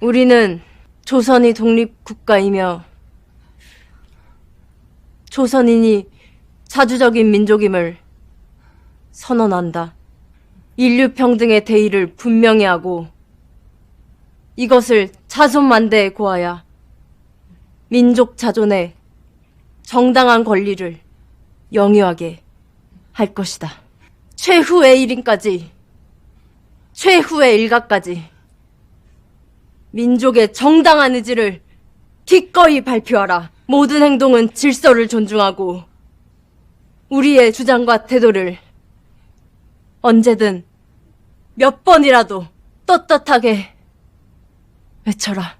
우리는 조선이 독립국가이며 조선인이 자주적인 민족임을 선언한다. 인류 평등의 대의를 분명히 하고 이것을 자손만대에 고하여 민족 자존의 정당한 권리를 영유하게 할 것이다. 최후의 일인까지, 최후의 일가까지 민족의 정당한 의지를 기꺼이 발표하라. 모든 행동은 질서를 존중하고 우리의 주장과 태도를 언제든 몇 번이라도 떳떳하게 외쳐라.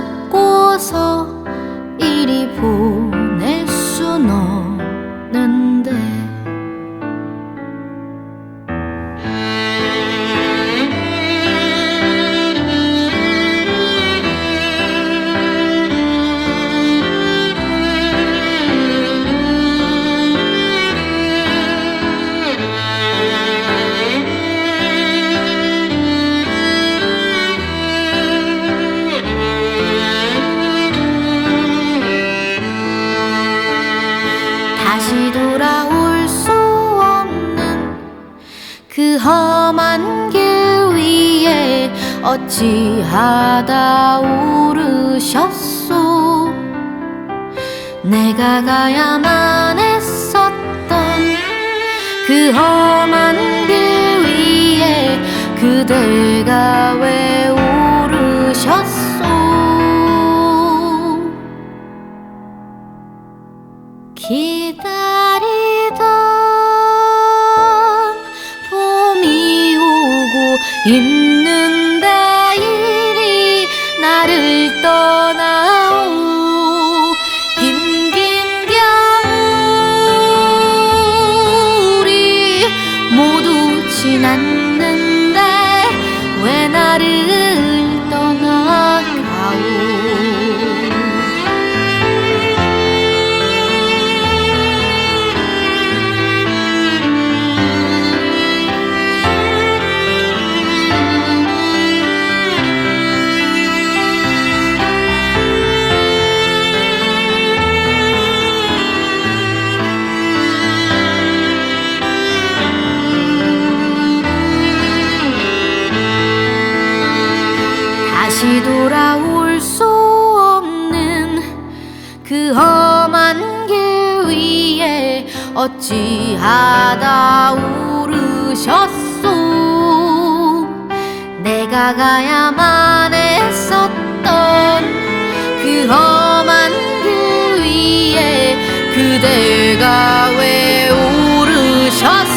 잡고서 이리 보낼 순 없는 그 험한 길 위에 어찌하다 오르셨소? 내가 가야만 했었던 그 험한 길 위에 그대가 왜 나를 떠나오. 긴긴 겨울이 모두 지났는데 왜 나를 떠나가오 그 험한 길 위에 어찌하다 오르셨소? 내가 가야만 했었던 그 험한 길 위에 그대가 왜 오르셨소